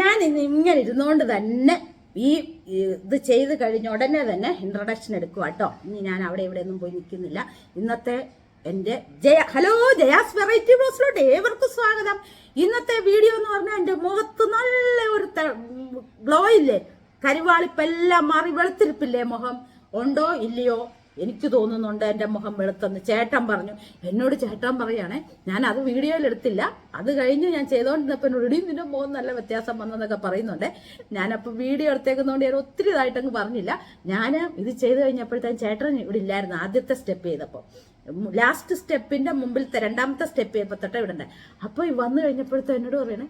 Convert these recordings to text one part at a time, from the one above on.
ഞാൻ ഇന്ന് ഇങ്ങനെ ഇരുന്നുകൊണ്ട് തന്നെ ഈ ഇത് ചെയ്ത് കഴിഞ്ഞ ഉടനെ തന്നെ ഇൻട്രൊഡക്ഷൻ എടുക്കുക കേട്ടോ ഇനി ഞാൻ അവിടെ ഇവിടെ ഒന്നും പോയി നിൽക്കുന്നില്ല. ഇന്നത്തെ എന്റെ ജയ ഹലോ ജയാസ് വെറൈറ്റി ബ്ലോസിലോട്ട് ഏവർക്കും സ്വാഗതം. ഇന്നത്തെ വീഡിയോ എന്ന് പറഞ്ഞാൽ എന്റെ മുഖത്ത് നല്ല ഒരു ഗ്ലോ ഇല്ലേ? കരിവാളിപ്പെല്ലാം മാറി വെളുത്തിരിപ്പില്ലേ മുഖം? ഉണ്ടോ? ഇല്ലയോ? എനിക്ക് തോന്നുന്നുണ്ട് എന്റെ മുഖം വെളുത്തെന്ന് ചേട്ടൻ പറഞ്ഞു. എന്നോട് ചേട്ടൻ പറയുകയാണേ ഞാൻ അത് വീഡിയോയിൽ എടുത്തില്ല. അത് കഴിഞ്ഞ് ഞാൻ ചെയ്തുകൊണ്ടിരുന്നപ്പോൾ എന്നോട് ഇടിയും നിന്റെ മുഖം നല്ല വ്യത്യാസം വന്നെന്നൊക്കെ പറയുന്നുണ്ട്. ഞാനപ്പോൾ വീഡിയോ എടുത്തേക്കുന്നതുകൊണ്ട് ഞാൻ ഒത്തിരി ഇതായിട്ടങ്ങ് പറഞ്ഞില്ല. ഞാൻ ഇത് ചെയ്ത് കഴിഞ്ഞപ്പോഴത്തേക്കും ചേട്ടൻ ഇവിടെ ഇല്ലായിരുന്നു ആദ്യത്തെ സ്റ്റെപ്പ് ചെയ്തപ്പോൾ ലാസ്റ്റ് സ്റ്റെപ്പിന്റെ മുമ്പിലത്തെ രണ്ടാമത്തെ സ്റ്റെപ്പ് ചെയ്തപ്പോൾ തൊട്ടേ ഇവിടെ അപ്പോൾ വന്നു കഴിഞ്ഞപ്പോഴത്തെ എന്നോട് പറയണേ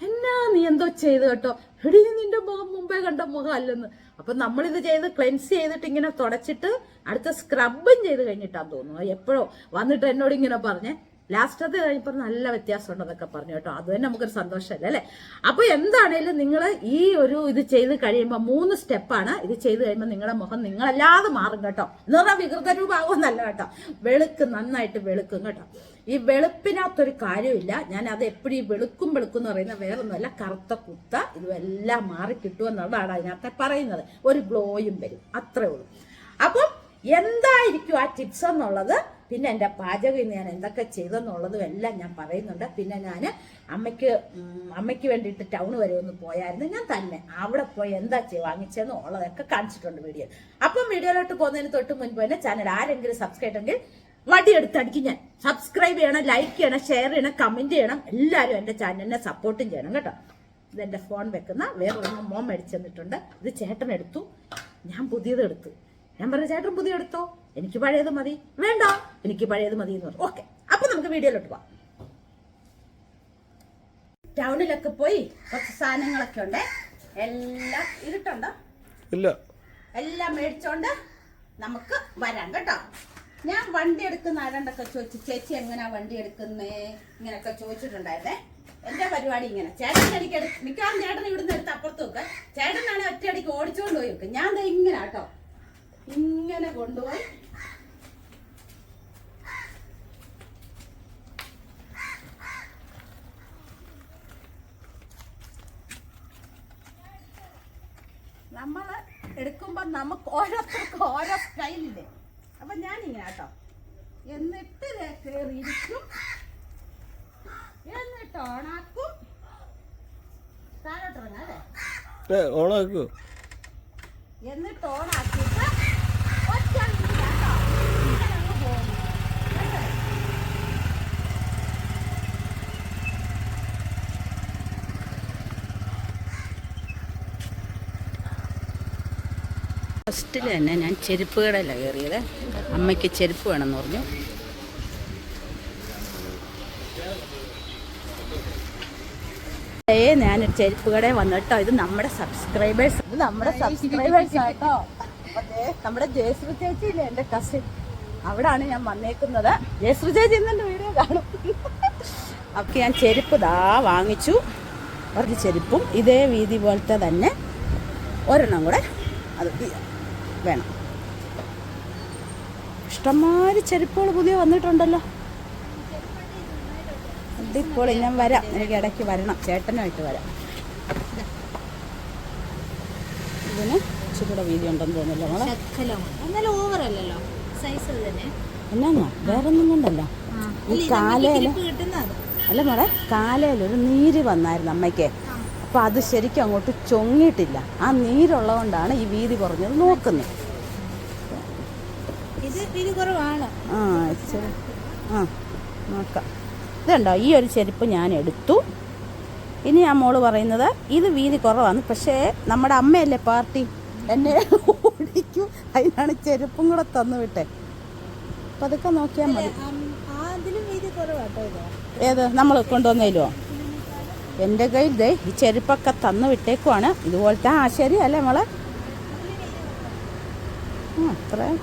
എന്നാ നീ എന്തോ ചെയ്ത് കേട്ടോ? എടി നിന്റെ മുഖം മുമ്പേ കണ്ട മുഖം അല്ലെന്ന് അപ്പൊ നമ്മളിത് ചെയ്ത് ക്ലെൻസ് ചെയ്തിട്ട് ഇങ്ങനെ തുടച്ചിട്ട് അടുത്ത സ്ക്രബും ചെയ്ത് കഴിഞ്ഞിട്ടാന്ന് തോന്നുന്നു. എപ്പോഴോ വന്നിട്ട് എന്നോട് ഇങ്ങനെ പറഞ്ഞേ ലാസ്റ്റ് അത് കഴിഞ്ഞപ്പോൾ നല്ല വ്യത്യാസം ഉണ്ടെന്നൊക്കെ പറഞ്ഞു കേട്ടോ. അത് തന്നെ നമുക്കൊരു സന്തോഷമല്ലേ അല്ലേ? അപ്പൊ എന്താണേലും നിങ്ങൾ ഈ ഒരു ഇത് ചെയ്ത് കഴിയുമ്പോൾ മൂന്ന് സ്റ്റെപ്പാണ് ഇത് ചെയ്ത് കഴിയുമ്പോൾ നിങ്ങളുടെ മുഖം നിങ്ങളല്ലാതെ മാറും കേട്ടോ. എന്ന് പറഞ്ഞാൽ വികൃത രൂപമാകുമെന്നല്ല കേട്ടോ. വെളുക്ക് നന്നായിട്ട് വെളുക്കും കേട്ടോ. ഈ വെളുപ്പിനകത്തൊരു കാര്യമില്ല. ഞാൻ അത് എപ്പോഴും ഈ വെളുക്കും വെളുക്കും എന്ന് പറയുന്നത് വേറൊന്നുമല്ല കറുത്ത കുത്ത ഇതുമെല്ലാം മാറി കിട്ടുമെന്നുള്ളതാണ് അതിനകത്ത് പറയുന്നത്. ഒരു ഗ്ലോയും വരും അത്രേ ഉള്ളൂ. അപ്പം എന്തായിരിക്കും ആ ടിപ്സ് എന്നുള്ളത്? പിന്നെ എന്റെ പാചകം ഇന്ന് ഞാൻ എന്തൊക്കെ ചെയ്തെന്നുള്ളതും എല്ലാം ഞാൻ പറയുന്നുണ്ട്. പിന്നെ ഞാൻ അമ്മയ്ക്ക് അമ്മയ്ക്ക് വേണ്ടിയിട്ട് ടൗൺ വരെ ഒന്ന് പോയായിരുന്നു. ഞാൻ തന്നെ അവിടെ പോയി എന്താ ചെയ്യ വാങ്ങിച്ചതെന്ന് ഉള്ളതൊക്കെ കാണിച്ചിട്ടുണ്ട് വീഡിയോ അപ്പം വീഡിയോയിലോട്ട് പോകുന്നതിന് തൊട്ട് മുൻപ് തന്നെ ചാനൽ ആരെങ്കിലും സബ്സ്ക്രൈബ് എങ്കിൽ വടിയെടുത്തടിക്കും ഞാൻ. സബ്സ്ക്രൈബ് ചെയ്യണം ലൈക്ക് ചെയ്യണം ഷെയർ ചെയ്യണം കമന്റ് ചെയ്യണം. എല്ലാവരും എന്റെ ചാനലിനെ സപ്പോർട്ടും ചെയ്യണം കേട്ടോ. ഇതെന്റെ ഫോൺ വെക്കുന്ന വേറൊരെണ്ണം മോൻ മേടിച്ചു തന്നിട്ടുണ്ട്. ഇത് ചേട്ടൻ എടുത്തു. ഞാൻ പുതിയത് എടുത്തു. ഞാൻ പറഞ്ഞു ചേട്ടൻ പുതിയ എടുത്തോ? എനിക്ക് പഴയത് മതി. വേണ്ട എനിക്ക് പഴയത് മതി എന്ന് പറഞ്ഞു. ഓക്കെ അപ്പൊ നമുക്ക് വീഡിയോയിലോട്ട് പോവാം. ടൗണിലൊക്കെ പോയി കുറച്ച് സാധനങ്ങളൊക്കെ ഉണ്ട്. എല്ലാം ഇരുട്ടുണ്ടോ? ഇല്ല. എല്ലാം മേടിച്ചോണ്ട് നമുക്ക് വരാം കേട്ടോ. ഞാൻ വണ്ടി എടുക്കുന്ന ആരണ്ടൊക്കെ ചോദിച്ചു ചേച്ചി എങ്ങനെയാ വണ്ടി എടുക്കുന്നേ? ഇങ്ങനെയൊക്കെ ചോദിച്ചിട്ടുണ്ടായിരുന്നേ. എന്റെ പരിപാടി ഇങ്ങനെ. ചേട്ടൻ എനിക്ക് മിക്കവാറും ചേട്ടൻ ഇവിടുന്ന് എടുത്ത് അപ്പുറത്ത് വെക്കുക ചേട്ടനാണ് ഒറ്റയടിക്ക് ഓടിച്ചുകൊണ്ട് പോയി വെക്കും. ഞാൻ ഇങ്ങനെ ആട്ടോ ഇങ്ങനെ കൊണ്ടുപോയി. നമ്മൾ എടുക്കുമ്പോൾ നമുക്ക് ഓരോരുത്തർക്കും ഓരോ സ്റ്റൈലില്ലേ? അപ്പം ഞാനിങ്ങനെ കേട്ടോ. എന്നിട്ട് കയറിയിരിക്കും എന്നിട്ട് ഓണാക്കും. താഴോട്ടിറങ്ങാം അല്ലേ? ഓണാക്കൂ. എന്നിട്ട് ഓണാക്കിയിട്ട് ഒറ്റ മിനിറ്റ് കേട്ടോ ഇങ്ങനെ അങ്ങ് പോകും കേട്ടോ? ഫസ്റ്റിൽ തന്നെ ഞാൻ ചെരുപ്പ് കടയിലാണ് കയറിയത്. അമ്മയ്ക്ക് ചെരുപ്പ് വേണമെന്ന് പറഞ്ഞു. ഏ ഞാൻ ചെരുപ്പ് കടയിൽ വന്നിട്ടോ. ഇത് നമ്മുടെ സബ്സ്ക്രൈബേഴ്സ് ഇത് നമ്മുടെ സബ്സ്ക്രൈബേഴ്സ് ആട്ടോ. അതെ നമ്മുടെ ജയശ്രീ ചേച്ചി ഇല്ലേ എന്റെ കസിൻ അവിടാണ് ഞാൻ വന്നേക്കുന്നത്. ജയശ്രീ ചേച്ചി ഇന്നെ വീഡിയോ കാണും. അപ്പോൾ ഞാൻ ചെരുപ്പ് ദാ വാങ്ങിച്ചു. കുറച്ച് ചെരുപ്പും ഇതേ വീതി പോലത്തെ തന്നെ. ഒരെണ്ണം കൂടെ അത് വേണം. ഇഷ്ടംമാതിരി ചെരുപ്പുകൾ പുതിയ വന്നിട്ടുണ്ടല്ലോ. ഇപ്പോൾ ഞാൻ വരാം. എനിക്ക് ഇടയ്ക്ക് വരണം. ചേട്ടനുമായിട്ട് വരാം. ഇതിന് ഇച്ചിരി വീതി ഉണ്ടെന്ന് തോന്നുന്നില്ല അല്ലല്ലോ. സൈസ് എന്നാ വേറെ ഒന്നും കൊണ്ടല്ല. ഈ കാലയിൽ അല്ല മോളെ കാലയിൽ ഒരു നീര് വന്നായിരുന്നു അമ്മയ്ക്ക്. അപ്പോൾ അത് ശരിക്കും അങ്ങോട്ട് ചൊങ്ങിയിട്ടില്ല. ആ നീരുള്ളതുകൊണ്ടാണ് ഈ വീതി കുറഞ്ഞത് നോക്കുന്നത്. ആ ഇച്ചിരി ആ നോക്കാം. ഇതുണ്ടോ? ഈ ഒരു ചെരുപ്പ് ഞാൻ എടുത്തു. ഇനി ആ മോൾ പറയുന്നത് ഇത് വീതി കുറവാണ്. പക്ഷേ നമ്മുടെ അമ്മയല്ലേ പാർട്ടി? എന്നെ ഓടിക്കും. അതിനാണ് ചെരുപ്പും കൂടെ തന്നു വിട്ടെ. അപ്പം അതൊക്കെ നോക്കിയാൽ മതി. ഏത്? നമ്മൾ കൊണ്ടുവന്നതിലോ എന്റെ കയ്യിൽ ദേ ഈ ചെരുപ്പൊക്കെ തന്നു വിട്ടേക്കുവാണ്. ഇതുപോലത്തെ ആ ശരി അല്ലേ മോളെ? ആ അത്രയും.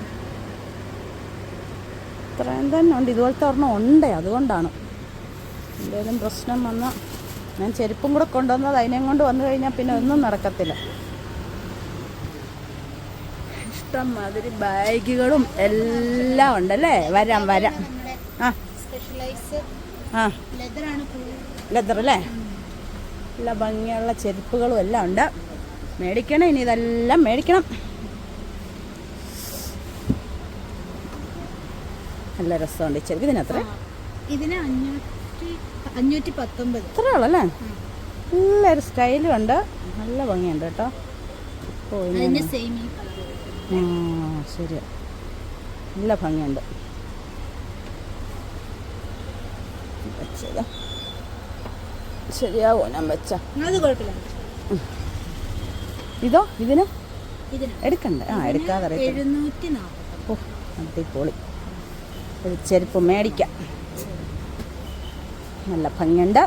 ഇത്രയും തന്നെ ഉണ്ട്. ഇതുപോലത്തെ ഒരെണ്ണം ഉണ്ട്. അതുകൊണ്ടാണ്. എന്തെങ്കിലും പ്രശ്നം വന്ന ഞാൻ ചെരുപ്പും കൂടെ കൊണ്ടുവന്നത് അതിനെയും കൊണ്ട് വന്നു കഴിഞ്ഞാൽ പിന്നെ ഒന്നും നടക്കത്തില്ല. ഇഷ്ടം മാതിരി ബാഗുകളും എല്ലാം ഉണ്ടല്ലേ? വരാം വരാം. ആ. ആ. ലെതർ അല്ലേ? നല്ല ഭംഗിയുള്ള ചെരുപ്പുകളും എല്ലാം ഉണ്ട്. മേടിക്കണം ഇനി ഇതെല്ലാം മേടിക്കണം. നല്ല രസമുണ്ട് ഈ ചെരുപ്പ്. ഇതിനത്ര? ഇതിന് അഞ്ഞൂറ്റി പത്തൊമ്പത്. ഇത്രേ ഉള്ളല്ലേ? നല്ലൊരു സ്റ്റൈലും ഉണ്ട്. നല്ല ഭംഗിയുണ്ട് കേട്ടോ. ഓ ആ ശരിയാ. നല്ല ഭംഗിയുണ്ട്. വെച്ചത് ശരിയാവോ? ഞാൻ വെച്ച. ഇതോ? ഇതിന്? എടുക്കണ്ട. ആ എടുക്കാതെ ഓ അടിപൊളി. ഒരു ചെരുപ്പ് മേടിക്കാം. നല്ല ഭംഗിയുണ്ട്.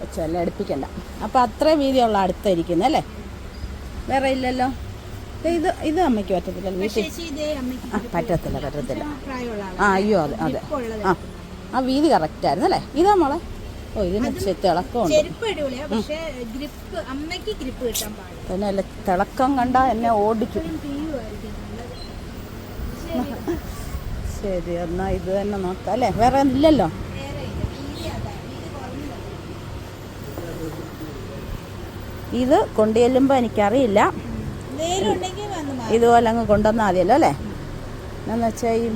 വെച്ചല്ല അടുപ്പിക്കണ്ട. അപ്പം അത്രയും വീതിയുള്ള അടുത്ത ഇരിക്കുന്നത് അല്ലേ? വേറെ ഇല്ലല്ലോ. ഇത് ഇത് അമ്മയ്ക്ക് പറ്റത്തില്ല വീട്ടിൽ. ആ പറ്റത്തില്ല പറ്റത്തില്ല. ആ അയ്യോ അതെ അതെ. ആ ആ വീതി കറക്റ്റ് ആയിരുന്നു അല്ലേ ഇതാ മോളെ. ഓ ഇതിന് തിളക്കമുണ്ട്. പിന്നെ അല്ല തിളക്കം കണ്ട എന്നെ ഓടിക്കും. തീരുമായിരിക്കും ശരി എന്നാ ഇത് തന്നെ നോക്കാം. അല്ലേ വേറെ ഇല്ലല്ലോ? ഇത് ഇല്ല ചെല്ലുമ്പോ കൊണ്ടുചെല്ലുമ്പോൾ എനിക്കറിയില്ല ഇതുപോലെ അങ്ങ് കൊണ്ടുവന്നാൽ മതിയല്ലോ അല്ലേ? എന്നാന്ന് വെച്ചാൽ ഈ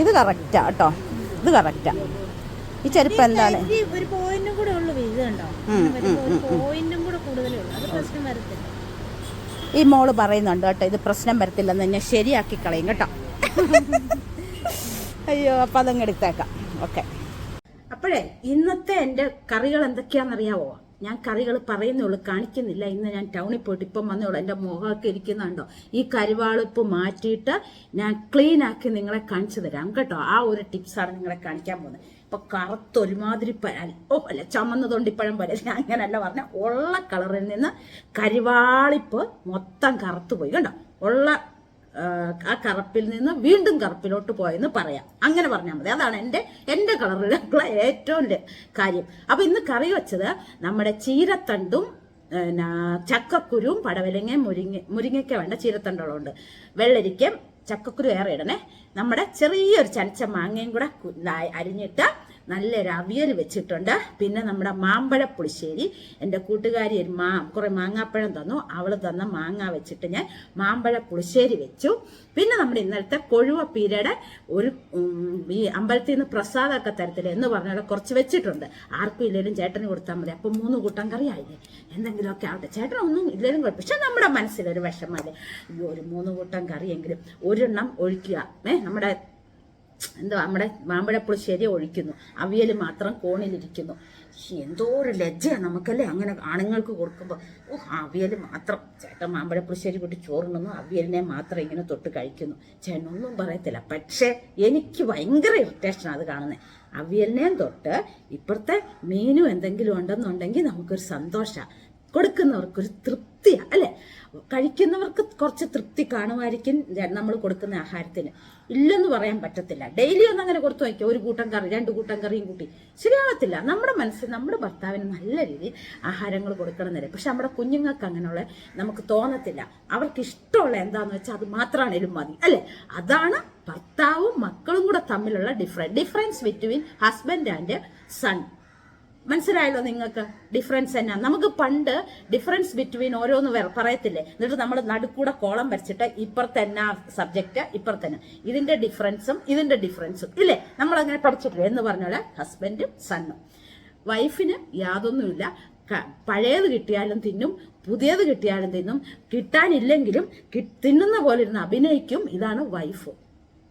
ഇത് കറക്റ്റാ കേട്ടോ. ഇത് കറക്റ്റാ ഈ ചെരുപ്പ് എന്താണ് ഒരു പോയിന്റും കൂടെ ഉള്ളു പോയിന്റും കൂടെ കൂടുതലേ ഉള്ളൂ. അത് പ്രശ്നം വരത്തില്ല. ഈ മോൾ പറയുന്നുണ്ട് കേട്ടോ ഇത് പ്രശ്നം വരത്തില്ലെന്ന് ഞാൻ ശരിയാക്കി കളയും കേട്ടോ. അയ്യോ അപ്പം അതങ്ങ് എടുത്തേക്കാം. ഓക്കെ അപ്പോഴേ ഇന്നത്തെ എന്റെ കറികൾ എന്തൊക്കെയാണെന്നറിയാവോ? ഞാൻ കറികൾ പറയുന്നുള്ളൂ കാണിക്കുന്നില്ല. ഇന്ന് ഞാൻ ടൗണിൽ പോയിട്ട് ഇപ്പം വന്നോളൂ എന്റെ മുഖമൊക്കെ ഇരിക്കുന്നുണ്ടോ? ഈ കരിവാളിപ്പ് മാറ്റിയിട്ട് ഞാൻ ക്ലീൻ ആക്കി നിങ്ങളെ കാണിച്ചു തരാം കേട്ടോ. ആ ഒരു ടിപ്സാണ് നിങ്ങളെ കാണിക്കാൻ പോകുന്നത്. ഇപ്പൊ കറുത്തൊരുമാതിരി പഴം ഓ അല്ല ചമന്ന തൊണ്ടിപ്പഴം പോലെ. ഞാൻ അങ്ങനല്ല പറഞ്ഞ. ഉള്ള കളറിൽ നിന്ന് കരിവാളിപ്പ് മൊത്തം കറുത്തു പോയി. കണ്ടോ? ഉള്ള ആ, കറുപ്പിൽ നിന്ന് വീണ്ടും കറുപ്പിലോട്ട് പോയെന്ന് പറയാം. അങ്ങനെ പറഞ്ഞാൽ മതി. അതാണ് എന്റെ എന്റെ കളറിലുള്ള ഏറ്റവും കാര്യം. അപ്പൊ ഇന്ന് കറി വെച്ചത് നമ്മുടെ ചീരത്തണ്ടും പിന്നെ ചക്കക്കുരുവും പടവലങ്ങയും മുരിങ്ങ മുരിങ്ങയ്ക്ക വേണ്ട ചീരത്തണ്ടുകളുണ്ട്. വെള്ളരിക്കയും ചക്കക്കുരു ഏറെ ഇടണേ നമ്മുടെ ചെറിയൊരു ചനച്ച മാങ്ങയും കൂടെ അരിഞ്ഞിട്ട് നല്ലൊരു അവിയൽ വെച്ചിട്ടുണ്ട്. പിന്നെ നമ്മുടെ മാമ്പഴ പുളിശ്ശേരി. എന്റെ കൂട്ടുകാരി ഒരു മാ കുറെ മാങ്ങാപ്പഴം തന്നു. അവൾ തന്ന മാങ്ങ വെച്ചിട്ട് ഞാൻ മാമ്പഴ പുളിശ്ശേരി വെച്ചു. പിന്നെ നമ്മുടെ ഇന്നലത്തെ കൊഴുവ പീരയുടെ ഒരു ഈ അമ്പലത്തിൽ നിന്ന് പ്രസാദമൊക്കെ തരത്തില്ല എന്ന് പറഞ്ഞാൽ കുറച്ച് വെച്ചിട്ടുണ്ട്. ആർക്കും ഇല്ലെങ്കിലും ചേട്ടന് കൊടുത്താൽ മതി. അപ്പം മൂന്ന് കൂട്ടം കറി ആയില്ലേ? എന്തെങ്കിലുമൊക്കെ ആവട്ടെ. ചേട്ടനൊന്നും ഇല്ലെങ്കിലും കുഴപ്പം. പക്ഷെ നമ്മുടെ മനസ്സിലൊരു വിഷമല്ലേ ഈ ഒരു മൂന്ന് കൂട്ടം കറിയെങ്കിലും ഒരെണ്ണം ഒഴിക്കുക. ഏ നമ്മുടെ എന്താ നമ്മുടെ മാമ്പഴപ്പുളിശ്ശേരി ഒഴിക്കുന്നു. അവിയൽ മാത്രം കോണിലിരിക്കുന്നു. എന്തോ ഒരു ലജ്ജയാണ് നമുക്കല്ലേ അങ്ങനെ ആണുങ്ങൾക്ക് കൊടുക്കുമ്പോൾ ഓ അവിയൽ മാത്രം. ചേട്ടൻ മാമ്പഴപ്പുളിശ്ശേരി കൂട്ടി ചോറുണ്ടെന്നു അവിയലിനെ മാത്രം ഇങ്ങനെ തൊട്ട് കഴിക്കുന്നു. ചേട്ടനൊന്നും പറയത്തില്ല. പക്ഷേ എനിക്ക് ഭയങ്കര ഇറിറ്റേഷനാണ് അത് കാണുന്നത് അവിയലിനെയും തൊട്ട് ഇപ്പുറത്തെ മീനും എന്തെങ്കിലും ഉണ്ടെന്നുണ്ടെങ്കിൽ നമുക്കൊരു സന്തോഷമാണ് കൊടുക്കുന്നവർക്കൊരു തൃപ്തിയാണ് അല്ലേ? കഴിക്കുന്നവർക്ക് കുറച്ച് തൃപ്തി കാണുമായിരിക്കും നമ്മൾ കൊടുക്കുന്ന ആഹാരത്തിന്. ഇല്ലെന്ന് പറയാൻ പറ്റത്തില്ല. ഡെയിലി ഒന്നും അങ്ങനെ കൊടുത്തു വയ്ക്കുക ഒരു കൂട്ടം കറി രണ്ട് കൂട്ടം കറിയും കൂട്ടി. ശരിയാവത്തില്ല. നമ്മുടെ മനസ്സിൽ നമ്മുടെ ഭർത്താവിന് നല്ല രീതിയിൽ ആഹാരങ്ങൾ കൊടുക്കണം എന്നല്ലേ. പക്ഷെ നമ്മുടെ കുഞ്ഞുങ്ങൾക്ക് അങ്ങനെയുള്ള നമുക്ക് തോന്നത്തില്ല. അവർക്ക് ഇഷ്ടമുള്ള എന്താണെന്ന് വെച്ചാൽ അത് മാത്രമാണേലും മതി. അല്ലേ? അതാണ് ഭർത്താവും മക്കളും കൂടെ തമ്മിലുള്ള difference difference between husband and son മനസ്സിലായല്ലോ നിങ്ങൾക്ക്? ഡിഫറൻസ് എന്നാ. നമുക്ക് പണ്ട് ഡിഫറൻസ് ബിറ്റ്വീൻ ഓരോന്ന് പറയത്തില്ലേ? എന്നിട്ട് നമ്മൾ നടുക്കൂടെ കോളം വരച്ചിട്ട് ഇപ്പുറത്തന്നെ സബ്ജക്റ്റ് ഇപ്പുറത്തന്നെ ഇതിന്റെ ഡിഫറൻസും ഇതിന്റെ ഡിഫറൻസും ഇല്ലേ? നമ്മൾ അങ്ങനെ പഠിച്ചിട്ടില്ലേ? എന്ന് പറഞ്ഞാൽ ഹസ്ബൻഡും സണ്ണും വൈഫിന് യാതൊന്നുമില്ല. പഴയത് കിട്ടിയാലും തിന്നും പുതിയത് കിട്ടിയാലും തിന്നും കിട്ടാനില്ലെങ്കിലും തിന്നുന്ന പോലെ ഇരുന്ന് അഭിനയിക്കും. ഇതാണ് വൈഫ്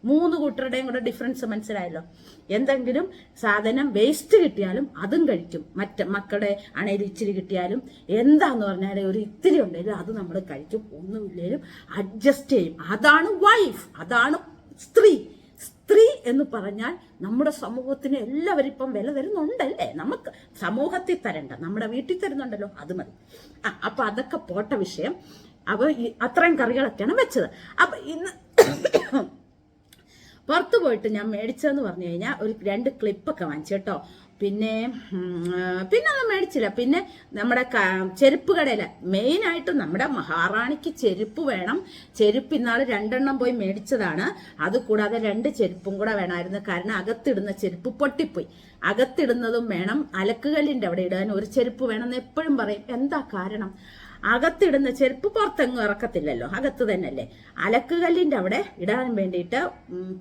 മൂന്ന് കൂട്ടരുടെയും കൂടെ ഡിഫറൻസ് മനസ്സിലായല്ലോ. എന്തെങ്കിലും സാധനം വേസ്റ്റ് കിട്ടിയാലും അതും കഴിക്കും. മറ്റ മക്കളുടെ അണയിൽ ഇച്ചിരി കിട്ടിയാലും എന്താന്ന് പറഞ്ഞാൽ ഒരു ഇത്തിരി ഉണ്ടെങ്കിലും അത് നമ്മൾ കഴിക്കും. ഒന്നുമില്ലേലും അഡ്ജസ്റ്റ് ചെയ്യും. അതാണ് വൈഫ് അതാണ് സ്ത്രീ. സ്ത്രീ എന്ന് പറഞ്ഞാൽ നമ്മുടെ സമൂഹത്തിന് എല്ലാവരും ഇപ്പം വില തരുന്നുണ്ടല്ലേ? നമുക്ക് സമൂഹത്തിൽ തരണ്ട. നമ്മുടെ വീട്ടിൽ തരുന്നുണ്ടല്ലോ. അത് മതി. ആ അപ്പൊ അതൊക്കെ പോട്ട വിഷയം. അപ്പൊ ഈ- അത്രയും കറികളൊക്കെയാണ് വെച്ചത്. അപ്പൊ ഇന്ന് പുറത്ത് പോയിട്ട് ഞാൻ മേടിച്ചതെന്ന് പറഞ്ഞു കഴിഞ്ഞാൽ ഒരു രണ്ട് ക്ലിപ്പൊക്കെ വാങ്ങിച്ചു കേട്ടോ. പിന്നെ പിന്നെ ഒന്നും മേടിച്ചില്ല. പിന്നെ നമ്മുടെ ചെരുപ്പ് കടയില മെയിനായിട്ട് നമ്മുടെ മഹാറാണിക്ക് ചെരുപ്പ് വേണം. ചെരുപ്പ് ഇന്നാൾ രണ്ടെണ്ണം പോയി മേടിച്ചതാണ്. അത് കൂടാതെ രണ്ട് ചെരുപ്പും കൂടെ വേണമായിരുന്നു. കാരണം അകത്തിടുന്ന ചെരുപ്പ് പൊട്ടിപ്പോയി. അകത്തിടുന്നതും വേണം. അലക്കുകല്ലിന്റെ അവിടെ ഇടാൻ ഒരു ചെരുപ്പ് വേണമെന്ന് എപ്പോഴും പറയും. എന്താ കാരണം? അകത്തിടുന്ന ചെരുപ്പ് പുറത്തെങ്ങും ഇറക്കത്തില്ലല്ലോ. അകത്ത് തന്നെയല്ലേ. അലക്കുകല്ലിന്റെ അവിടെ ഇടാൻ വേണ്ടിയിട്ട്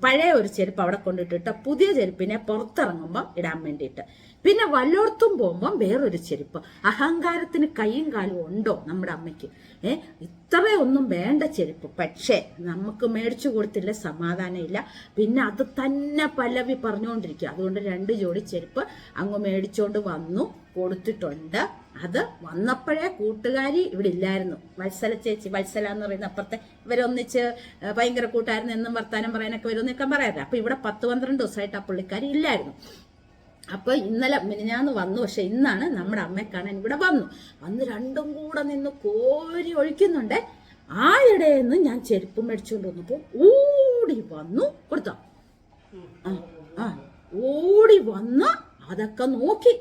പഴയ ഒരു ചെരുപ്പ് അവിടെ കൊണ്ടിട്ടിട്ട് പുതിയ ചെരുപ്പിനെ പുറത്തിറങ്ങുമ്പോൾ ഇടാൻ വേണ്ടിയിട്ട്. പിന്നെ വല്ലോടത്തും പോകുമ്പോൾ വേറൊരു ചെരുപ്പ്. അഹങ്കാരത്തിന് കൈയും കാലും ഉണ്ടോ നമ്മുടെ അമ്മയ്ക്ക്? ഏ ഇത്രയൊന്നും വേണ്ട ചെരുപ്പ്. പക്ഷേ നമുക്ക് മേടിച്ചു കൊടുത്തില്ല സമാധാനമില്ല. പിന്നെ അത് തന്നെ പല്ലവി പറഞ്ഞുകൊണ്ടിരിക്കുക. അതുകൊണ്ട് രണ്ട് ജോഡി ചെരുപ്പ് അങ്ങ് മേടിച്ചുകൊണ്ട് വന്നു കൊടുത്തിട്ടുണ്ട്. അത് വന്നപ്പോഴേ കൂട്ടുകാരി ഇവിടെ ഇല്ലായിരുന്നു. വത്സല ചേച്ചി വത്സല എന്ന് പറയുന്ന അപ്പുറത്തെ ഇവരൊന്നിച്ച് ഭയങ്കര കൂട്ടായിരുന്നു എന്നും വർത്താനം പറയാനൊക്കെ വരുമെന്നൊക്കെ പറയാറില്ല അപ്പൊ ഇവിടെ പത്ത് പന്ത്രണ്ട് ദിവസമായിട്ട് ആ പുള്ളിക്കാരി ഇല്ലായിരുന്നു. അപ്പൊ ഇന്നലെ മിനിഞ്ഞാന്ന് വന്നു പക്ഷെ ഇന്നാണ് നമ്മുടെ അമ്മയെ കാണാൻ ഇവിടെ വന്നു. വന്ന് രണ്ടും കൂടെ നിന്ന് കോരി ഒഴിക്കുന്നുണ്ട്. ആ നിന്ന് ഞാൻ ചെരുപ്പ് മേടിച്ചുകൊണ്ട് വന്നപ്പോ ഓടി വന്നു. കൊടുത്തോ? ആ ഓടി വന്ന് അതൊക്കെ നോക്കി.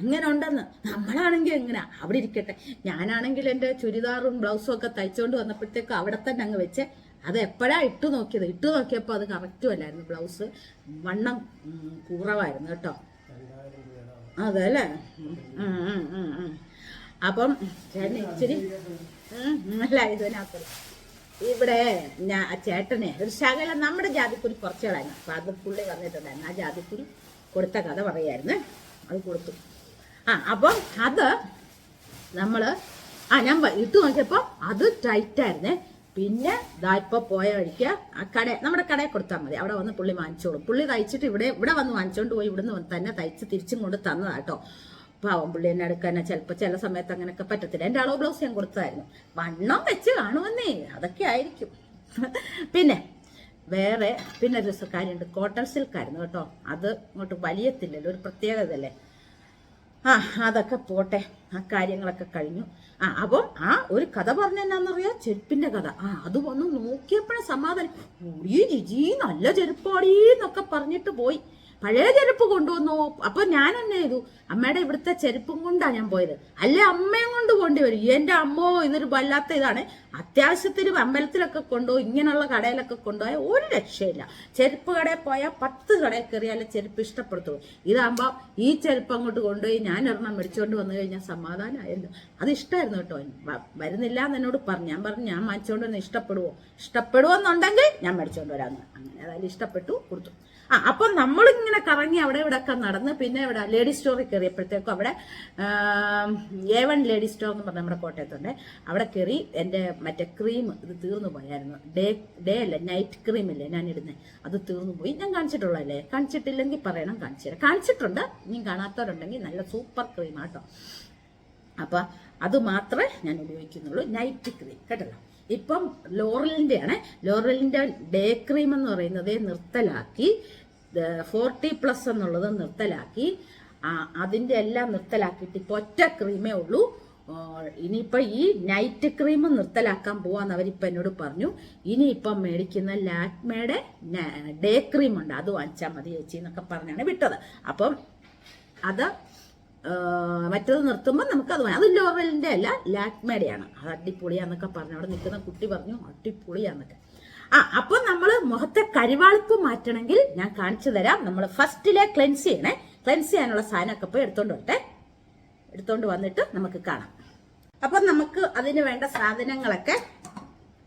എങ്ങനെ ഉണ്ടെന്ന് നമ്മളാണെങ്കിൽ എങ്ങനെ അവിടെ ഇരിക്കട്ടെ. ഞാനാണെങ്കിൽ എന്റെ ചുരിദാറും ബ്ലൗസും ഒക്കെ തയ്ച്ചുകൊണ്ട് വന്നപ്പോഴത്തേക്ക് അവിടെ തന്നെ അങ്ങ് വെച്ച് അത് എപ്പോഴാ ഇട്ടു നോക്കിയത്? ഇട്ടു നോക്കിയപ്പോൾ അത് കറക്റ്റും അല്ലായിരുന്നു. ബ്ലൗസ് വണ്ണം കുറവായിരുന്നു കേട്ടോ. അതെ അല്ലേ? ഉം, ഉം, ഉം, ഉം. അപ്പം ചേട്ടൻ ഇച്ചിരി ഉം, അല്ല ഇതിനകത്ത്. ഇവിടെ ഞാൻ ചേട്ടനെ ഒരു ശകലം നമ്മുടെ ജാതിക്കുരി കുറച്ചുകളായിരുന്നു. അപ്പൊ അത് പുള്ളി വന്നിട്ടുണ്ടായിരുന്നു ആ ജാതിക്കുരി കൊടുത്ത കഥ പറയായിരുന്നു അത് കൊടുത്തു. ആ അപ്പം അത് നമ്മൾ ആ ഞാൻ ഇട്ടു ഇട്ട് നോക്കിയപ്പോ അത് ടൈറ്റ് ആയിരുന്നേ. പിന്നെ ദാ ഇപ്പൊ പോയ വഴിക്ക് ആ കട നമ്മുടെ കടയിൽ കൊടുത്താൽ മതി. അവിടെ വന്ന് പുള്ളി വാങ്ങിച്ചോളും. പുള്ളി തയ്ച്ചിട്ട് ഇവിടെ ഇവിടെ വന്ന് വാങ്ങിച്ചോണ്ട് പോയി ഇവിടുന്ന് തന്നെ തയ്ച്ച് തിരിച്ചും കൊണ്ട് തന്നതാട്ടോ പാവം പുള്ളി എന്നെ എടുക്കാൻ ചിലപ്പോൾ ചില സമയത്ത് അങ്ങനെയൊക്കെ പറ്റത്തില്ല. എന്റെ അളവ് ബ്ലൗസ് ഞാൻ കൊടുത്തായിരുന്നു. വണ്ണം വെച്ച് കാണുമെന്നേ അതൊക്കെ ആയിരിക്കും. പിന്നെ വേറെ പിന്നെ ഒരു കാര്യമുണ്ട്. കോട്ടൺ സിൽക്കായിരുന്നു കേട്ടോ. അത് ഇങ്ങോട്ട് വലിയത്തില്ലല്ലോ ഒരു പ്രത്യേകതയല്ലേ? ആ അതൊക്കെ പോട്ടെ. ആ കാര്യങ്ങളൊക്കെ കഴിഞ്ഞു. ആ അപ്പം ആ ഒരു കഥ പറഞ്ഞ ചെരുപ്പിന്റെ കഥ. ആ അത് വന്ന് നോക്കിയപ്പോഴേ സമാധാനം. ഉടി ജിജി നല്ല ചെരുപ്പാടി എന്നൊക്കെ പറഞ്ഞിട്ട് പോയി. പഴയ ചെരുപ്പ് കൊണ്ടുവന്നു. അപ്പൊ ഞാൻ എന്നെ ചെയ്തു. അമ്മയുടെ ഇവിടുത്തെ ചെരുപ്പും കൊണ്ടാ ഞാൻ പോയത്. അല്ലെ അമ്മയും കൊണ്ട് പോണ്ടി വരും. എന്റെ അമ്മോ ഇതൊരു വല്ലാത്ത ഇതാണ്. അത്യാവശ്യത്തിന് അമ്പലത്തിലൊക്കെ കൊണ്ടുപോയി ഇങ്ങനെയുള്ള കടയിലൊക്കെ കൊണ്ടുപോയാൽ ഒരു രക്ഷയില്ല. ചെരുപ്പ് കടയിൽ പോയാൽ പത്ത് കടയിൽ കയറിയാലേ ചെരുപ്പ് ഇഷ്ടപ്പെടുത്തുള്ളൂ. ഇതാകുമ്പോൾ ഈ ചെരുപ്പ് അങ്ങോട്ട് കൊണ്ടുപോയി ഞാൻ ഒരെണ്ണം മേടിച്ചുകൊണ്ട് വന്നു കഴിഞ്ഞാൽ സമാധാനമായല്ലോ. അത് ഇഷ്ടമായിരുന്നു കേട്ടോ. വരുന്നില്ല എന്ന് എന്നോട് പറഞ്ഞു. ഞാൻ പറഞ്ഞു ഞാൻ വാങ്ങിച്ചുകൊണ്ട് വന്ന് ഇഷ്ടപ്പെടുവോ? ഇഷ്ടപ്പെടുവോ എന്നുണ്ടെങ്കിൽ ഞാൻ മേടിച്ചുകൊണ്ട് വരാമെന്ന് അങ്ങനെ അതായത് ഇഷ്ടപ്പെട്ടു കൊടുത്തു. ആ അപ്പം നമ്മളിങ്ങനെ കറങ്ങി അവിടെ ഇവിടെ ഒക്കെ നടന്ന് പിന്നെ ഇവിടെ ലേഡി സ്റ്റോറിൽ കയറിയപ്പോഴത്തേക്കും അവിടെ എ വൺ ലേഡി സ്റ്റോർ എന്ന് പറഞ്ഞ നമ്മുടെ കോട്ടയത്തുണ്ട്. അവിടെ കയറി എന്റെ മറ്റേ ക്രീം ഇത് തീർന്നു പോയായിരുന്നു. ഡേ ഡേ അല്ല നൈറ്റ് ക്രീം ഇല്ലേ ഞാൻ ഇടുന്നത് അത് തീർന്നു പോയി. ഞാൻ കാണിച്ചിട്ടുള്ളതല്ലേ? കാണിച്ചിട്ടില്ലെങ്കിൽ പറയണം കാണിച്ചു തരാം. കാണിച്ചിട്ടുണ്ട്. ഇനി കാണാത്തവരുണ്ടെങ്കിൽ നല്ല സൂപ്പർ ക്രീം ആട്ടോ അപ്പൊ അത് മാത്രമേ ഞാൻ ഉപയോഗിക്കുന്നുള്ളൂ. നൈറ്റ് ക്രീം കേട്ടല്ലോ? ഇപ്പം ലോറലിന്റെ ആണ് ലോറലിന്റെ ഡേ ക്രീം എന്ന് പറയുന്നത് നിർത്തലാക്കി ഫോർട്ടി പ്ലസ് എന്നുള്ളത് നിർത്തലാക്കി. അതിന്റെ എല്ലാം നിർത്തലാക്കിയിട്ട് ഇപ്പൊ ഒറ്റ ക്രീമേ ഉള്ളൂ. ഇനിയിപ്പോൾ ഇനിയിപ്പോ ഈ നൈറ്റ് ക്രീം നിർത്തലാക്കാൻ പോവാന്ന് അവരിപ്പൊ എന്നോട് പറഞ്ഞു. ഇനിയിപ്പം മേടിക്കുന്ന ലാക്മയുടെ ഡേ ക്രീം ഉണ്ട്. അത് വാങ്ങിച്ചാൽ മതി ചേച്ചി എന്നൊക്കെ പറഞ്ഞാണ് വിട്ടത്. അപ്പം അത് മറ്റത് നിർത്തുമ്പോൾ നമുക്ക് വേണം. അത് ലോറലിന്റെ അല്ല ലാക്മേടെയാണ്. അത് അടിപൊളിയാന്നൊക്കെ പറഞ്ഞു. അവിടെ നിൽക്കുന്ന കുട്ടി പറഞ്ഞു അടിപൊളിയാന്നൊക്കെ. ആ അപ്പോൾ നമ്മൾ മുഖത്തെ കരിവാളിപ്പ് മാറ്റണമെങ്കിൽ ഞാൻ കാണിച്ചു തരാം. നമ്മൾ ഫസ്റ്റിലെ ക്ലെൻസ് ചെയ്യണേ. ക്ലെൻസ് ചെയ്യാനുള്ള സാധനമൊക്കെ പോയി എടുത്തോണ്ട് വരട്ടെ. എടുത്തോണ്ട് വന്നിട്ട് നമുക്ക് കാണാം. അപ്പം നമുക്ക് അതിന് വേണ്ട സാധനങ്ങളൊക്കെ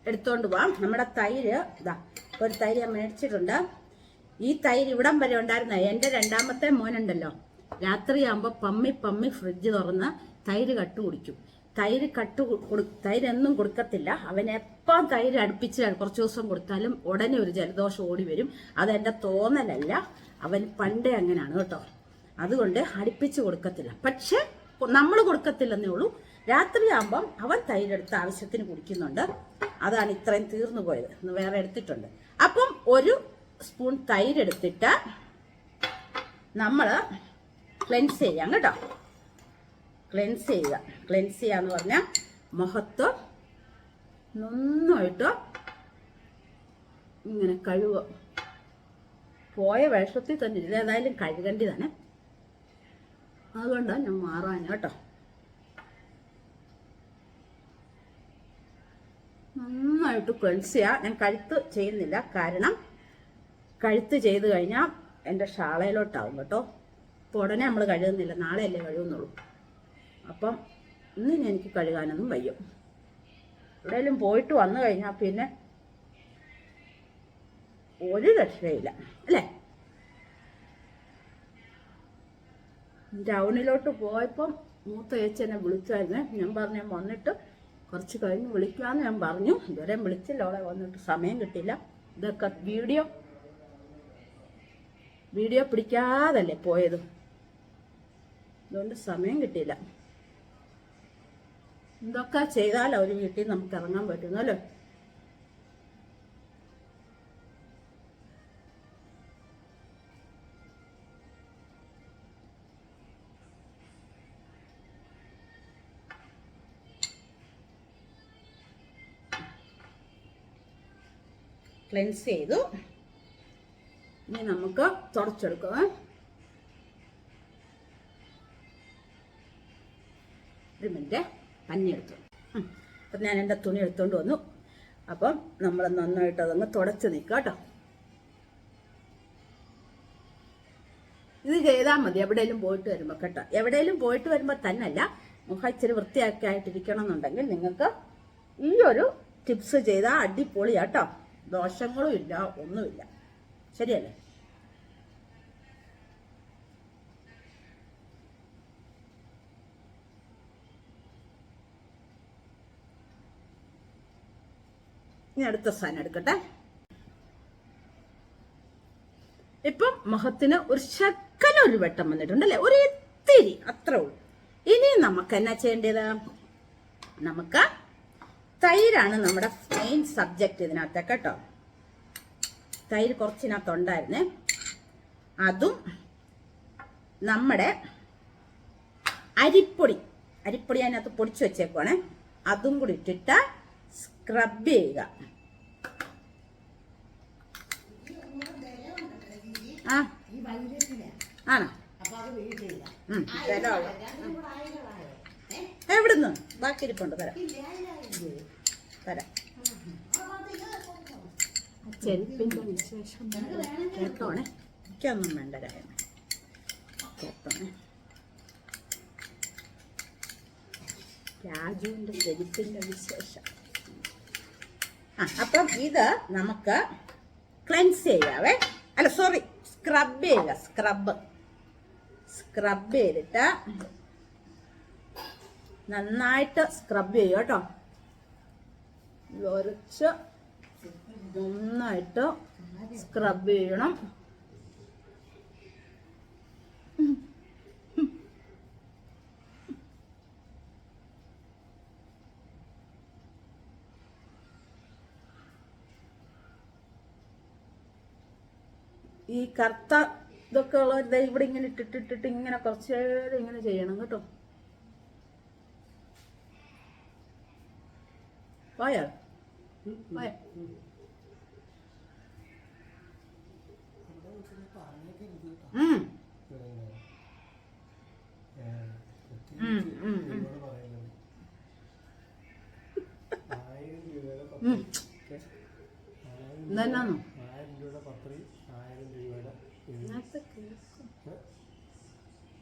എടുത്തോണ്ട് പോവാം. നമ്മുടെ തൈര് ഇതാ ഒരു തൈര് ഞാൻ മേടിച്ചിട്ടുണ്ട്. ഈ തൈര് ഇവിടം വരെ ഉണ്ടായിരുന്ന? എന്റെ രണ്ടാമത്തെ മോനുണ്ടല്ലോ. രാത്രിയാകുമ്പോൾ പമ്മി പമ്മി ഫ്രിഡ്ജ് തുറന്ന് തൈര് കട്ട് കുടിക്കും. തൈര് കട്ട് കൊടു തൈര് എന്നും കൊടുക്കത്തില്ല. അവൻ എപ്പം തൈര് അടുപ്പിച്ച് കുറച്ച് ദിവസം കൊടുത്താലും ഉടനെ ഒരു ജലദോഷം ഓടി വരും. അതെന്റെ തോന്നലല്ല. അവൻ പണ്ടേ അങ്ങനെയാണ് കേട്ടോ. അതുകൊണ്ട് അടുപ്പിച്ച് കൊടുക്കത്തില്ല. പക്ഷെ നമ്മൾ കൊടുക്കത്തില്ലെന്നേ ഉള്ളൂ. രാത്രിയാകുമ്പം അവൻ തൈരെടുത്ത് ആവശ്യത്തിന് കുടിക്കുന്നുണ്ട്. അതാണ് ഇത്രയും തീർന്നു പോയത്. ഇന്ന് വേറെ എടുത്തിട്ടുണ്ട്. അപ്പം ഒരു സ്പൂൺ തൈരെടുത്തിട്ട് നമ്മൾ ക്ലെൻസ് ചെയ്യാം കേട്ടോ. ക്ലെൻസ് ചെയ്യുക. ക്ലെൻസ് ചെയ്യാന്ന് പറഞ്ഞാൽ മുഖത്ത് നന്നായിട്ട് ഇങ്ങനെ കഴുകുക. പോയ വേഷത്തിൽ തന്നെ ഇല്ല ഏതായാലും കഴുകേണ്ടതാണ്. അതുകൊണ്ടാണ് ഞാൻ മാറാൻ കേട്ടോ. നന്നായിട്ട് ക്ലെൻസ് ചെയ്യുക ഞാൻ കഴുത്ത് ചെയ്യുന്നില്ല. കാരണം കഴുത്ത് ചെയ്ത് കഴിഞ്ഞാൽ എന്റെ ഷാളയിലോട്ടാവും കേട്ടോ. അപ്പോൾ ഉടനെ നമ്മൾ കഴുകുന്നില്ല. നാളെ അല്ലേ കഴുകുന്നുള്ളൂ. അപ്പം ഇന്ന് എനിക്ക് കഴുകാനൊന്നും വയ്യ. എവിടെയെങ്കിലും പോയിട്ട് വന്നു കഴിഞ്ഞാൽ പിന്നെ ഒരു രക്ഷയില്ല. അല്ലേ? ടൗണിലോട്ട് പോയപ്പം മൂത്ത ചേച്ചി എന്നെ വിളിച്ചായിരുന്നു. ഞാൻ പറഞ്ഞു ഞാൻ വന്നിട്ട് കുറച്ച് കഴിഞ്ഞ് വിളിക്കാമെന്ന് ഞാൻ പറഞ്ഞു. ഇതുവരെ വിളിച്ചില്ല. അവളെ വന്നിട്ട് സമയം കിട്ടില്ല ഇതൊക്കെ വീഡിയോ വീഡിയോ പിടിക്കാതല്ലേ പോയത്. അതുകൊണ്ട് സമയം കിട്ടിയില്ല. എന്തൊക്കെ ചെയ്താൽ ഒരു വീട്ടിൽ നമുക്ക് ഇറങ്ങാൻ പറ്റുന്നല്ലോ ക്ലെൻസ് ചെയ്തു. ഇനി നമുക്ക് തുടച്ചെടുക്കാം. ഒരു മിനിറ്റ് പഞ്ഞി എടുത്തു ഉം. അപ്പം ഞാൻ എന്റെ തുണി എടുത്തുകൊണ്ട് വന്നു. അപ്പം നമ്മൾ നന്നായിട്ട് അതങ്ങ് തുടച്ച് നിൽക്കുക കേട്ടോ. ഇത് ചെയ്താൽ മതി. എവിടെയെങ്കിലും പോയിട്ട് വരുമ്പോൾ കേട്ടോ. എവിടെയെങ്കിലും പോയിട്ട് വരുമ്പോൾ തന്നല്ല മുഖം ഇച്ചിരി വൃത്തിയാക്കി ആയിട്ടിരിക്കണം എന്നുണ്ടെങ്കിൽ നിങ്ങൾക്ക് ഈ ഒരു ടിപ്സ് ചെയ്താൽ അടിപൊളിയാട്ടോ ദോഷങ്ങളും ഇല്ല ഒന്നുമില്ല. ശരിയല്ലേ? ഇനി അടുത്ത സാധനം എടുക്കട്ടെ. ഇപ്പം മുഖത്തിന് ഒരു ശക്കല ഒരു വെട്ടം വന്നിട്ടുണ്ട് അല്ലേ ഒരു ഇത്തിരി അത്ര ഉള്ളൂ. ഇനി നമുക്ക് എന്നാ ചെയ്യേണ്ടത്? നമുക്ക് തൈരാണ് നമ്മുടെ മെയിൻ സബ്ജക്റ്റ് ഇതിനകത്തെ കേട്ടോ. തൈര് കുറച്ചിനകത്ത് ഉണ്ടായിരുന്നേ. അതും നമ്മുടെ അരിപ്പൊടി. അരിപ്പൊടി അതിനകത്ത് പൊടിച്ചു വെച്ചേക്കുവാണേ. അതും കൂടി ഇട്ടിട്ട് സ്ക്രബ് ചെയ്യുക. ആ. ആണോ? എവിടുന്ന്? ബാക്കി ഇരിപ്പുണ്ട് തരാം തരാം ചെരുപ്പിന്റെ വിശേഷം കേട്ടോണേ? എനിക്കൊന്നും വേണ്ട കേട്ടോണേ. വിശേഷം. അപ്പം ഇത് നമുക്ക് ക്ലെൻസ് ചെയ്യാവേ. അല്ല സോറി സ്ക്രബ് ചെയ്യുക സ്ക്രബ് സ്ക്രബ് ചെയ്തിട്ട് നന്നായിട്ട് സ്ക്രബ് ചെയ്യുക കേട്ടോ. ഒരച്ച് നന്നായിട്ട് സ്ക്രബ് ചെയ്യണം. ഈ കറുത്ത ഇതൊക്കെ ഉള്ള ദേ ഇവിടെ ഇങ്ങനെ ഇട്ടിട്ടിട്ടിട്ട് ഇങ്ങനെ കുറച്ച് നേരം ഇങ്ങനെ ചെയ്യണം കേട്ടോ. പോയോ പോയോ ഉം.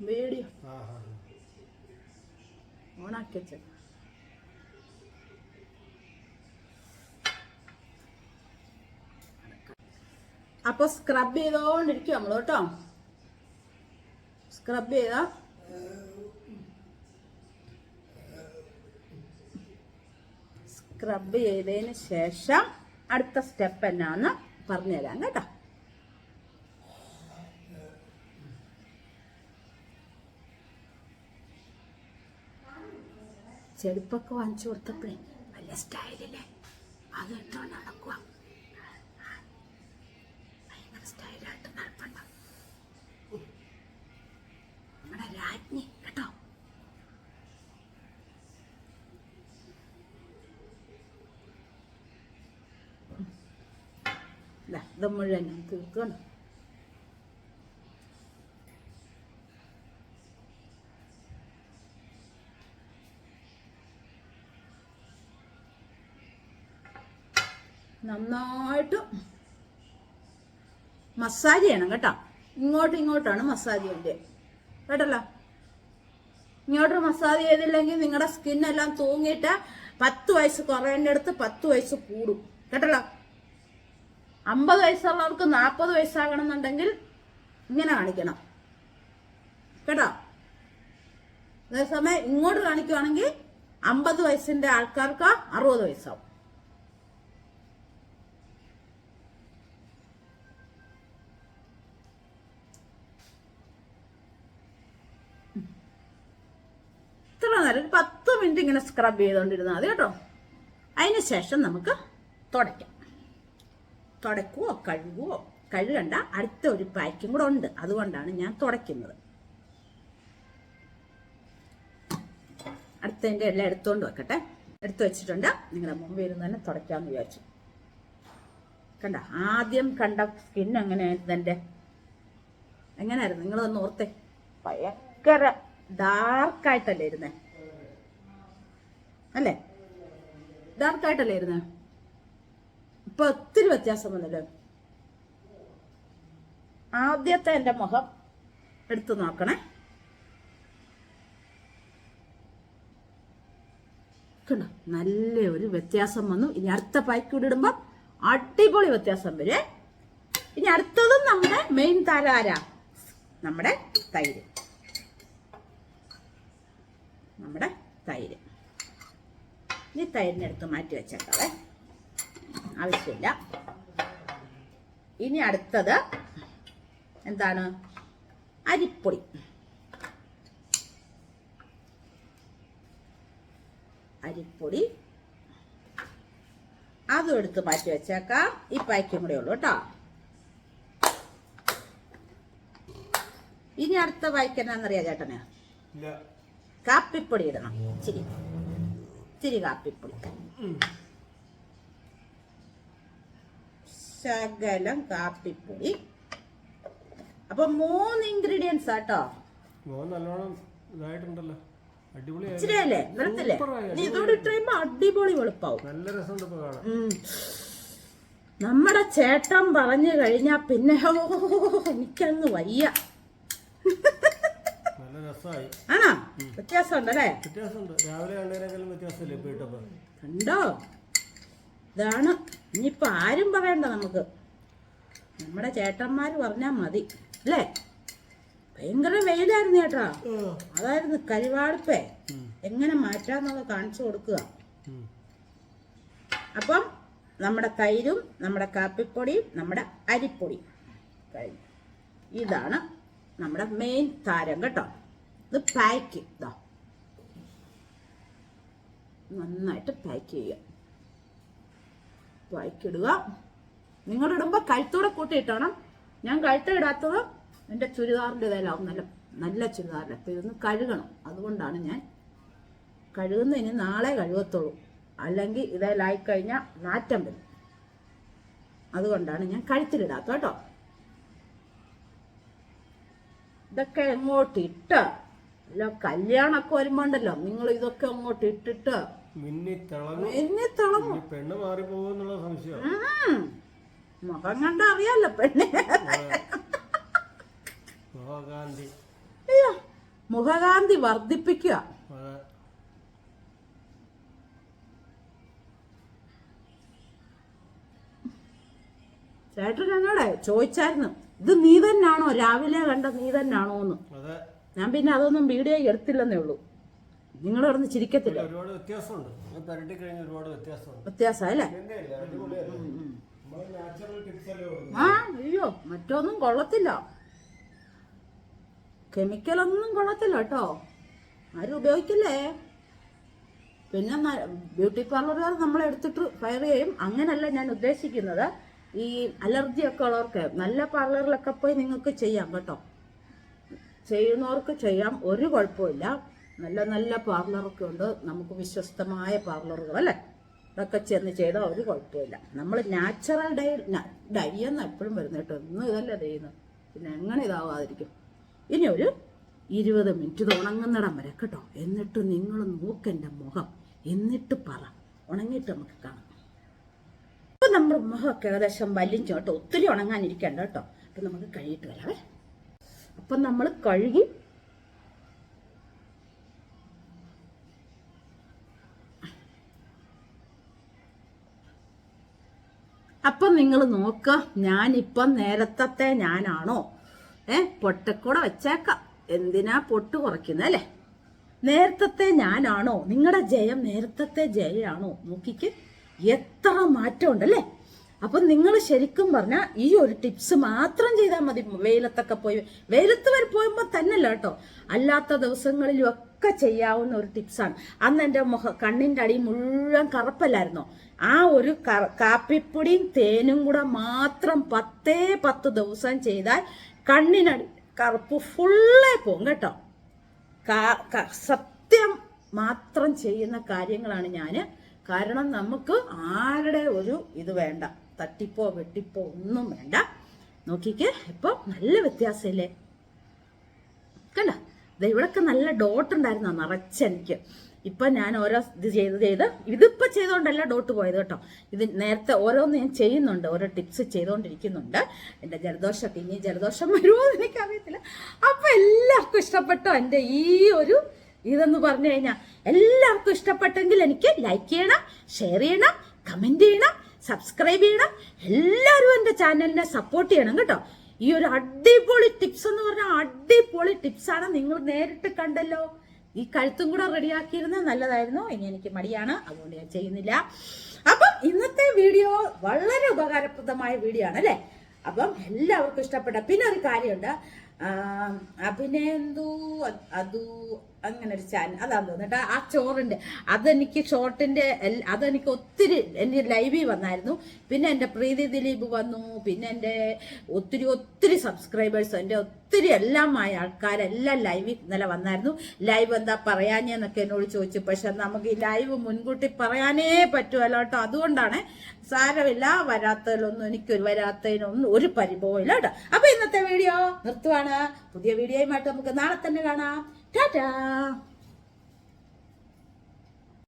വീഡിയോ ഓണാക്കി വെച്ചേക്കാം അപ്പൊ സ്ക്രബ് ചെയ്തോണ്ടിരിക്കും നമ്മൾ കേട്ടോ. സ്ക്രബ് ചെയ്ത. സ്ക്രബ് ചെയ്തതിന് ശേഷം അടുത്ത സ്റ്റെപ്പ് എന്നാന്ന് പറഞ്ഞുതരാം കേട്ടോ. ചെരുപ്പൊക്കെ വാങ്ങിച്ചു കൊടുത്തപ്പോഴേ നല്ല സ്റ്റൈലില്ലേ അത് നടക്കുക ഭയങ്കര സ്റ്റൈലായിട്ട് നടപ്പുണ്ട്. നമ്മുടെ രാജ്ഞി കേട്ടോ? ഇത് മുഴുവൻ തീർക്കണം നന്നായിട്ട് മസാജ് ചെയ്യണം കേട്ടോ. ഇങ്ങോട്ടും ഇങ്ങോട്ടാണ് മസാജ് ചെയ്യേണ്ടത് കേട്ടല്ലോ? ഇങ്ങോട്ട് മസാജ് ചെയ്തില്ലെങ്കിൽ നിങ്ങളുടെ സ്കിന്നെല്ലാം തൂങ്ങിയിട്ട് പത്ത് വയസ്സ് കുറയേണ്ടടുത്ത് പത്ത് വയസ്സ് കൂടും. കേട്ടല്ലോ? അമ്പത് വയസ്സുള്ളവർക്ക് നാൽപ്പത് വയസ്സാകണം എന്നുണ്ടെങ്കിൽ ഇങ്ങനെ കാണിക്കണം. കേട്ടോ? അതേസമയം ഇങ്ങോട്ട് കാണിക്കുവാണെങ്കിൽ അമ്പത് വയസ്സിന്റെ ആൾക്കാർക്ക് അറുപത് വയസ്സാവും. നേരം ഒരു പത്ത് മിനിറ്റ് ഇങ്ങനെ സ്ക്രബ് ചെയ്തുകൊണ്ടിരുന്നാൽ മതി കേട്ടോ. അതിന് ശേഷം നമുക്ക് തുടയ്ക്കാം. തുടയ്ക്കുവോ കഴുകുവോ? കഴുകണ്ട അടുത്ത ഒരു പാക്കും കൂടെ ഉണ്ട്. അതുകൊണ്ടാണ് ഞാൻ തുടയ്ക്കുന്നത്. അടുത്തതിന്റെ എല്ലാം എടുത്തുകൊണ്ട് വെക്കട്ടെ. എടുത്തു വെച്ചിട്ടുണ്ട്. നിങ്ങളുടെ മുമ്പിൽ ഇരുന്ന് തന്നെ തുടയ്ക്കാമെന്ന് വിചാരിച്ചു. കണ്ട ആദ്യം കണ്ട സ്കിൻ എങ്ങനെയായിരുന്നു എന്റെ എങ്ങനെയായിരുന്നു? നിങ്ങളൊന്ന് ഓർത്തേ. ഭയങ്കര ഡാർക്കായിട്ടല്ലേ ഇരുന്നേ. അല്ലേ? ഡാർക്കായിട്ടല്ലേ ഇരുന്ന്? ഇപ്പൊ ഒത്തിരി വ്യത്യാസം വന്നല്ലോ? ആദ്യത്തെ എന്റെ മുഖം എടുത്തു നോക്കണേ. നല്ല ഒരു വ്യത്യാസം വന്നു. ഇനി അടുത്ത കൂടി ഇടുമ്പോ അടിപൊളി വ്യത്യാസം വരെ. ഇനി അടുത്തതും നമ്മുടെ മെയിൻ താരാര നമ്മുടെ തൈര്. നമ്മുടെ തൈര്. ഇനി തൈരിനെടുത്ത് മാറ്റി വെച്ചേക്കാവേ. ആവശ്യമില്ല. ഇനി അടുത്തത് എന്താണ്? അരിപ്പൊടി. അരിപ്പൊടി. അതും എടുത്ത് മാറ്റി വെച്ചേക്കാം. ഈ പായ്ക്കും കൂടെ ഉള്ളൂ കേട്ടോ. ഇനി അടുത്ത പായ്ക്ക് എന്നാന്നറിയാം ചേട്ടന്? കാപ്പിപ്പൊടി ഇടണം. ഇച്ചിരി. ഇച്ചിരി കാപ്പിപ്പൊടി ശകലം കാപ്പിപ്പൊടി അപ്പൊ മൂന്ന് ഇൻഗ്രീഡിയൻസ് ആട്ടോ ഇതായിട്ടുണ്ടല്ലോ ഇതോടെ ഇട്ട് കഴിയുമ്പോ അടിപൊളി വെളുപ്പാവും നല്ല രസമുണ്ട് നമ്മുടെ ചേട്ടൻ പറഞ്ഞു കഴിഞ്ഞാ പിന്നെ എനിക്കങ്ങ് വയ്യ ആണോ? വ്യത്യാസമുണ്ട്. ഇട്ടപ്പോ? കണ്ടോ? ഇതാണ്. ഇനിയിപ്പോ ആരും പറയണ്ട നമുക്ക്. നമ്മുടെ ചേട്ടന്മാര് പറഞ്ഞാ മതി. അല്ലേ? ഭയങ്കര വെയിലായിരുന്നു ചേട്ടാ. അതായിരുന്നു കരിവാളിപ്പേ. എങ്ങനെ മാറ്റാന്നുള്ളത് കാണിച്ചു കൊടുക്കുക. അപ്പം നമ്മുടെ തൈരും നമ്മുടെ കാപ്പിപ്പൊടിയും നമ്മുടെ അരിപ്പൊടിയും. കഴിഞ്ഞു. ഇതാണ് നമ്മുടെ മെയിൻ താരം കേട്ടോ. ഇത് പാക്ക് ഇതാ നന്നായിട്ട് പാക്ക് ചെയ്യുക പാക്ക് ഇടുക. നിങ്ങൾ ഇടുമ്പോൾ കഴുത്തൂടെ കൂട്ടിയിട്ടണം ഞാൻ കഴുത്ത ഇടാത്തത് എന്റെ ചുരിദാറിന്റെ ഇതായാലും നല്ല നല്ല ചുരിദാറിന്റെ അപ്പോൾ ഇതൊന്ന് കഴുകണം. അതുകൊണ്ടാണ് ഞാൻ കഴുകുന്ന ഇനി നാളെ കഴുകത്തുള്ളൂ. അല്ലെങ്കിൽ ഇതേലായി കഴിഞ്ഞാൽ മാറ്റം വരും. അതുകൊണ്ടാണ് ഞാൻ കഴുത്തിലിടാത്ത കേട്ടോ. ഇതൊക്കെ എങ്ങോട്ട് ഇട്ട് അല്ല കല്യാണമൊക്കെ വരുമ്പോണ്ടല്ലോ. നിങ്ങൾ ഇതൊക്കെ അങ്ങോട്ട് ഇട്ടിട്ട് എന്നെ തിളങ്ങും. പെണ്ണ് മാറിപ്പോകുന്നുള്ള സംശയം. മുഖം കണ്ട അറിയാലോ പെണ്ണെ. മഹാഗാന്ധി അയ്യോ മുഖകാന്തി വർദ്ധിപ്പിക്കുക. ചേട്ടൻ ഞങ്ങളെ ചോദിച്ചായിരുന്നു ഇത് നീ തന്നെയാണോ രാവിലെ കണ്ട നീ തന്നാണോ എന്ന് ഞാൻ പിന്നെ അതൊന്നും വീഡിയോ എടുത്തില്ലെന്നേ ഉള്ളൂ. നിങ്ങൾ കിടന്ന് ചിരിക്കത്തില്ല. ഒരുപാട് വ്യത്യാസമുണ്ട്. ഒരുപാട് വ്യത്യാസമുണ്ട്. ആ അയ്യോ മറ്റൊന്നും കൊള്ളത്തില്ല. കെമിക്കലൊന്നും കൊള്ളത്തില്ല കേട്ടോ. ആരും ഉപയോഗിക്കില്ലേ? പിന്നെ ബ്യൂട്ടി പാർലറുകാർ നമ്മളെ എടുത്തിട്ട് ഫയർ ചെയ്യും. അങ്ങനല്ല ഞാൻ ഉദ്ദേശിക്കുന്നത്. ഈ അലർജി ഒക്കെ ഉള്ളവർക്ക് നല്ല പാർലറിലൊക്കെ പോയി നിങ്ങൾക്ക് ചെയ്യാം കേട്ടോ. ചെയ്യുന്നവർക്ക് ചെയ്യാം. ഒരു കുഴപ്പമില്ല നല്ല നല്ല പാർലറൊക്കെ ഉണ്ട്. നമുക്ക് വിശ്വസ്തമായ പാർലറുകൾ അല്ലേ? ഇതൊക്കെ ചെന്ന് ചെയ്താൽ ഒരു കുഴപ്പമില്ല നമ്മൾ നാച്ചുറൽ ഡൈ ഡൈ എന്ന് എപ്പോഴും വരുന്നത് കേട്ടോ. ഇന്നും ഇതല്ലേ ചെയ്യുന്നത് പിന്നെ എങ്ങനെ ഇതാവാതിരിക്കും. ഇനി ഒരു ഇരുപത് മിനിറ്റ് ഇത് ഉണങ്ങുന്നിടം വരെ കേട്ടോ. എന്നിട്ട് നിങ്ങൾ നോക്കെന്റെ മുഖം. എന്നിട്ട് പറ. ഉണങ്ങിയിട്ട് നമുക്ക് കാണാം. അപ്പം നമ്മുടെ മുഖമൊക്കെ ഏകദേശം വലിഞ്ചോട്ടോ ഒത്തിരി ഉണങ്ങാനിരിക്കണ്ട കേട്ടോ. അപ്പം നമുക്ക് കഴിയിട്ട് വരാവേ അപ്പം നമ്മൾ കഴുകി അപ്പം നിങ്ങൾ നോക്കുക ഞാനിപ്പം നേരത്തെ ഞാനാണോ? ഏ പൊട്ടക്കൂടെ വെച്ചേക്കാം. എന്തിനാ പൊട്ട് കുറയ്ക്കുന്നത് അല്ലേ? നേരത്തെ ഞാനാണോ? നിങ്ങളുടെ ജയം നേരത്തെ ജയമാണോ നോക്കിക്ക്. എത്ര മാറ്റമുണ്ടല്ലേ അപ്പം നിങ്ങൾ ശരിക്കും പറഞ്ഞാൽ ഈ ഒരു ടിപ്സ് മാത്രം ചെയ്താൽ മതി വെയിലത്തൊക്കെ പോയി. വെയിലത്ത് വരെ പോയുമ്പോൾ തന്നെയല്ല കേട്ടോ. അല്ലാത്ത ദിവസങ്ങളിലും ഒക്കെ ചെയ്യാവുന്ന ഒരു ടിപ്സാണ് അന്ന് എന്റെ മുഖ കണ്ണിന്റെ അടി മുഴുവൻ കറുപ്പല്ലായിരുന്നോ? ആ ഒരു കാപ്പിപ്പൊടിയും തേനും കൂടെ മാത്രം പത്തേ പത്ത് ദിവസം ചെയ്താൽ കണ്ണിനടി കറുപ്പ് ഫുള്ളേ പോകും കേട്ടോ. സത്യം മാത്രം ചെയ്യുന്ന കാര്യങ്ങളാണ് ഞാൻ കാരണം നമുക്ക് ആരുടെ ഒരു ഇത് വേണ്ട. തട്ടിപ്പോ വെട്ടിപ്പോ ഒന്നും വേണ്ട. നോക്കിക്കേ ഇപ്പൊ നല്ല വ്യത്യാസമില്ലേ? കണ്ട? ഇവിടൊക്കെ നല്ല ഡോട്ട് ഉണ്ടായിരുന്നു? നിറച്ചെനിക്ക് ഇപ്പൊ ഞാൻ ഓരോ ഇത് ചെയ്ത് ചെയ്ത് ഇതിപ്പോ ചെയ്തോണ്ടല്ല ഡോട്ട് പോയത് കേട്ടോ. ഇത് നേരത്തെ ഓരോന്ന് ഞാൻ ചെയ്യുന്നുണ്ട് ഓരോ ടിപ്സ് ചെയ്തുകൊണ്ടിരിക്കുന്നുണ്ട് എന്റെ ജലദോഷം ഇനി ജലദോഷം വരുമോ എന്ന് എനിക്കറിയത്തില്ല. അപ്പൊ എല്ലാവർക്കും ഇഷ്ടപ്പെട്ടോ എന്റെ ഈ ഒരു ഇതെന്ന് പറഞ്ഞു കഴിഞ്ഞാൽ എല്ലാവർക്കും ഇഷ്ടപ്പെട്ടെങ്കിൽ എനിക്ക് ലൈക്ക് ചെയ്യണം ഷെയർ ചെയ്യണം കമന്റ് ചെയ്യണം. സബ്സ്ക്രൈബ് ചെയ്യണം. എല്ലാവരും എന്റെ ചാനലിനെ സപ്പോർട്ട് ചെയ്യണം കേട്ടോ. ഈ ഒരു അടിപൊളി ടിപ്സ് എന്ന് പറഞ്ഞാൽ അടിപൊളി ടിപ്സ് ആണ്. നിങ്ങൾ നേരിട്ട് കണ്ടല്ലോ. ഈ കഴുത്തും കൂടെ റെഡിയാക്കിയിരുന്നത് നല്ലതായിരുന്നു. ഇനി എനിക്ക് മടിയാണ്. അതുകൊണ്ട് ഞാൻ ചെയ്യുന്നില്ല. അപ്പം ഇന്നത്തെ വീഡിയോ വളരെ ഉപകാരപ്രദമായ വീഡിയോ ആണ് അല്ലേ? അപ്പം എല്ലാവർക്കും ഇഷ്ടപ്പെട്ട പിന്നെ ഒരു കാര്യമുണ്ട്. അഭിനയന്തു അതു അങ്ങനെ ഒരു ചാനൽ. അതാന്ന് തോന്നുന്നു ആ ചോറിന്റെ അതെനിക്ക് ഷോർട്ടിന്റെ എൽ- അതെനിക്ക് ഒത്തിരി എന്റെ ലൈവിൽ വന്നായിരുന്നു. പിന്നെ എന്റെ പ്രീതി ദിലീപ് വന്നു. പിന്നെ എന്റെ ഒത്തിരി ഒത്തിരി സബ്സ്ക്രൈബേഴ്സ് എന്റെ ഒത്തിരി എല്ലാമായ ആൾക്കാരെല്ലാം ലൈവിൽ ഇന്നലെ വന്നായിരുന്നു. ലൈവ് എന്താ പറയാഞ്ഞെന്നൊക്കെ എന്നോട് ചോദിച്ചു. പക്ഷെ നമുക്ക് ഈ ലൈവ് മുൻകൂട്ടി പറയാനേ പറ്റുമല്ലോ കേട്ടോ. അതുകൊണ്ടാണ് സാരമില്ല വരാത്തതിലൊന്നും എനിക്ക് വരാത്തതിനൊന്നും ഒരു പരിഭവം ഇല്ല കേട്ടോ. അപ്പൊ ഇന്നത്തെ വീഡിയോ നിർത്തുവാണ്. പുതിയ വീഡിയോയുമായിട്ട് നമുക്ക് നാളെ തന്നെ കാണാം. Ta-da!